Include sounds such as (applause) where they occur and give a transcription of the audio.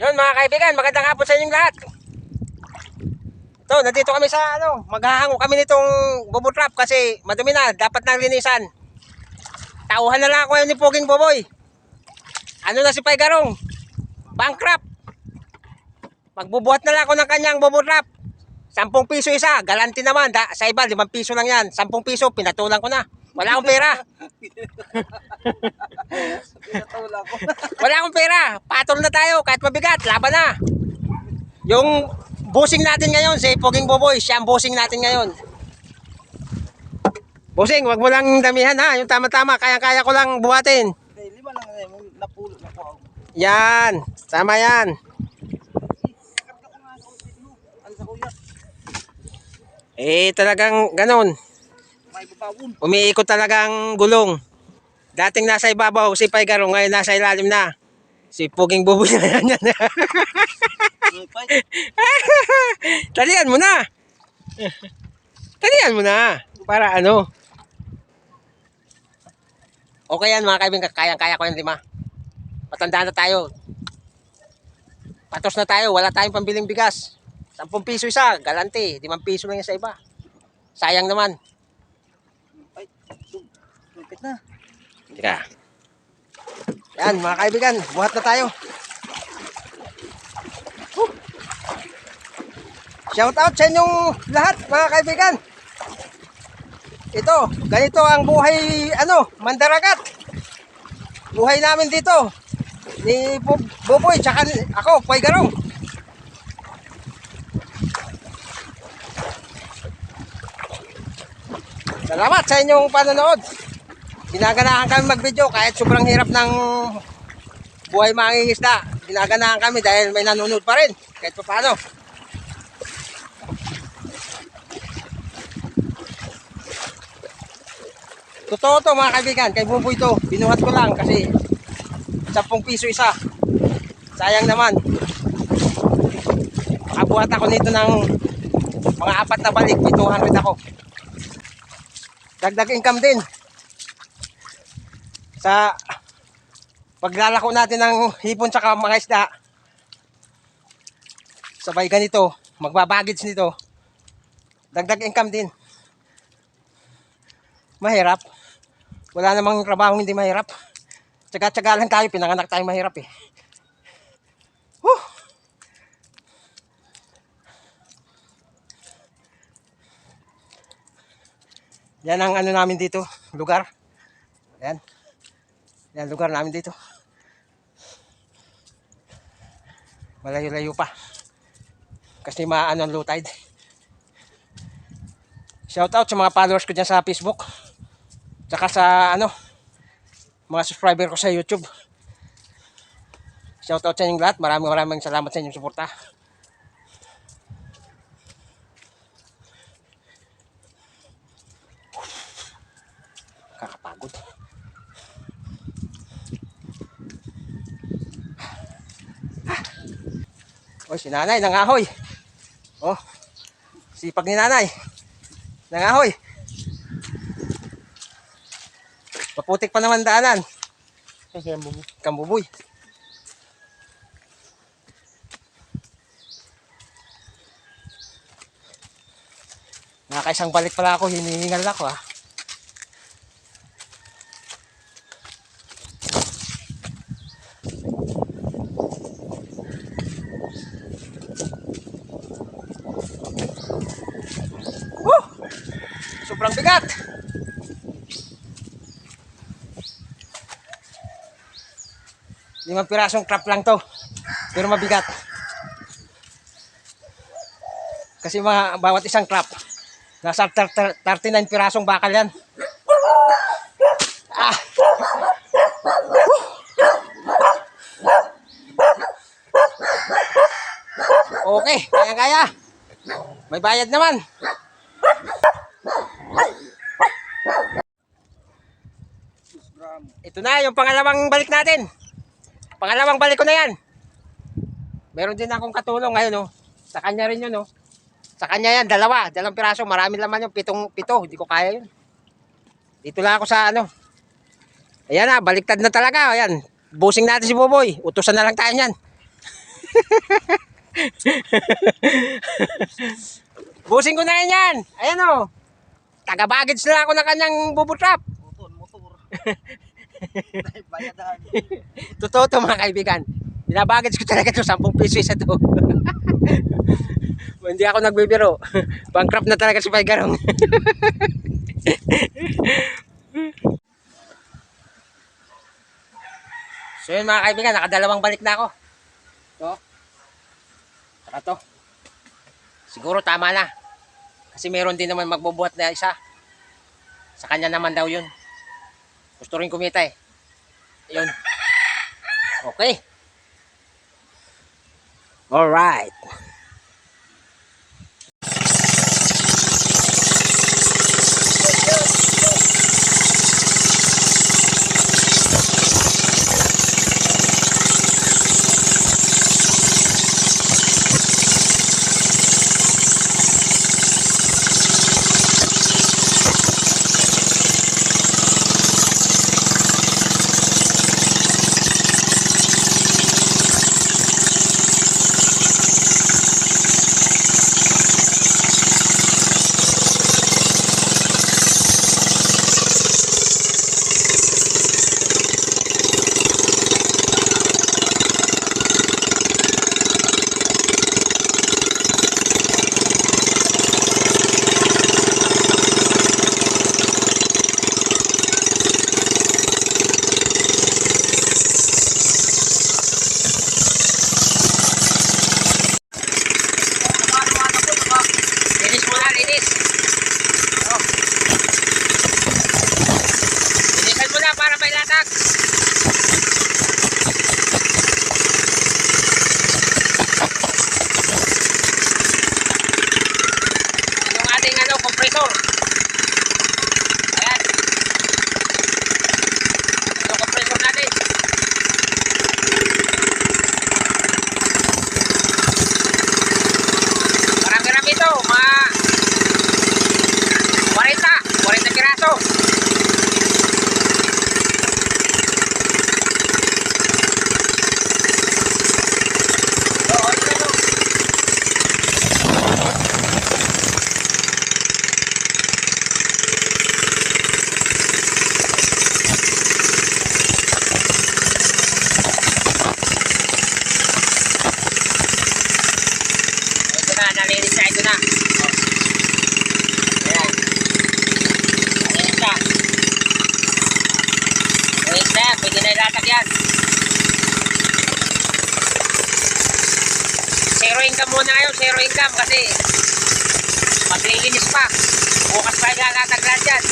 Yun mga kaibigan, magandang hapon sa inyong lahat. Ito, nandito kami sa ano, maghahango kami nitong bubble trap kasi madumi na, dapat nang linisan. Tauhan na lang ako ngayon ni Puging Boboy. Ano na si Paigarong? Bankrupt. Magbubuhat na lang ako ng kanyang bubble trap. 10 piso isa, galanti naman. Da, sa iba, 5 piso lang yan. 10 piso, pinatulan ko na. Wala akong pera. Wala akong pera. Patol na tayo. Kahit mabigat. Laban na. Yung bossing natin ngayon, si Poging Boboy, siya ang bossing natin ngayon. Bossing, wag mo lang damihan ha. Yung tama-tama, kaya-kaya ko lang buhatin. Eh, lima lang eh. Napulo na po ako. Yan. Tama yan. Eh, talagang ganon. May babawon. Umiikot talagang gulong. Dating nasa ibabaw, si Paigaro, ngayon nasa ilalim na. Si Puging Boboy (laughs) na yan. (laughs) Talian mo na. Talian mo na. Para ano. Okay yan mga kaibigan. Kayang-kaya ko yan lima. Matanda na tayo. Patos na tayo. Wala tayong pambiling bigas. 10 piso isa. Galante. 5 piso lang yan sa iba. Sayang naman. Pay. Lupit na. Teka. Yan mga kaibigan. Buhat na tayo. Woo. Shout out sa inyong lahat mga kaibigan. Ito, ganito ang buhay, ano, mandaragat. Buhay namin dito. Ni Bu- Buboy, tsaka ako, Puay Garong. Salamat sa inyong panonood. Ginaganahan kami mag-video kahit sobrang hirap ng buhay mangingisda. Ginaganahan kami dahil may nanonood pa rin. Kahit pa paano. Totoo to mga kaibigan, kay Buboy to. Binuhat ko lang kasi 10 piso isa. Sayang naman. Makabuhat ako nito ng mga apat na balik. May 200 ako. Dagdag income din. Sa paglalako natin ng hipon tsaka mga isda. Sabay ganito, magbabagits nito. Dagdag income din. Mahirap. Wala namang trabaho hindi mahirap. Tsaga-tsaga lang tayo, pinanganak tayo mahirap eh. Whew. Yan ang ano namin dito, lugar. Yan. Yan lugar namin dito. Malayo-layo pa. Kasi maano ang low tide. Shout out sa mga followers ko dyan sa Facebook. Tsaka sa ano, mga subscriber ko sa YouTube. Shout out sa inyong lahat. Maraming maraming salamat sa inyong suporta. Oy, si nanay, nangahoy. Oh, sipag ni nanay. Nangahoy. Maputik pa naman daanan. Kasi bubu. Kambuboy. Nakakaisang balik pala ako, hinihingal ako ah. Woo! Sobrang bigat! Limang pirasong trap lang to. Pero mabigat. Kasi mga bawat isang trap, nasa tar- tar- 39 pirasong bakal yan. Ah! Okay, kaya-kaya. May bayad naman. Ito na yung pangalawang balik natin. Pangalawang balik ko na yan. Meron din akong katulong ngayon, oh. Sa kanya rin yun, oh. Sa kanya yan, dalawa. Dalawang piraso. Marami laman yung pitong pito. Hindi ko kaya yun. Dito lang ako sa ano. Ayan na, baliktad na talaga. Ayan. Busing natin si Boboy. Utusan na lang tayo niyan. (laughs) Busing ko na rin yan. Ayan o. Taga-baggage na ako ng kanyang bubutrap. Motor, motor. (laughs) Totoo to mga kaibigan. Binabaggage ko talaga ito. 10 piso isa to. (laughs) Hindi ako nagbibiro. Bankrupt na talaga si Paigarong. (laughs) so yun mga kaibigan, nakadalawang balik na ako. To. Saka to. Siguro tama na. Kasi meron din naman magbubuhat na isa. Sa kanya naman daw yun. Gusto rin kumita eh. Yun. Okay. Alright. Na. Ayan. Nalinis na. Nalinis na pwede na ilatag yan. Zero income muna kayo, zero income kasi maglilinis pa. Bukas pa ilatag lahat yan.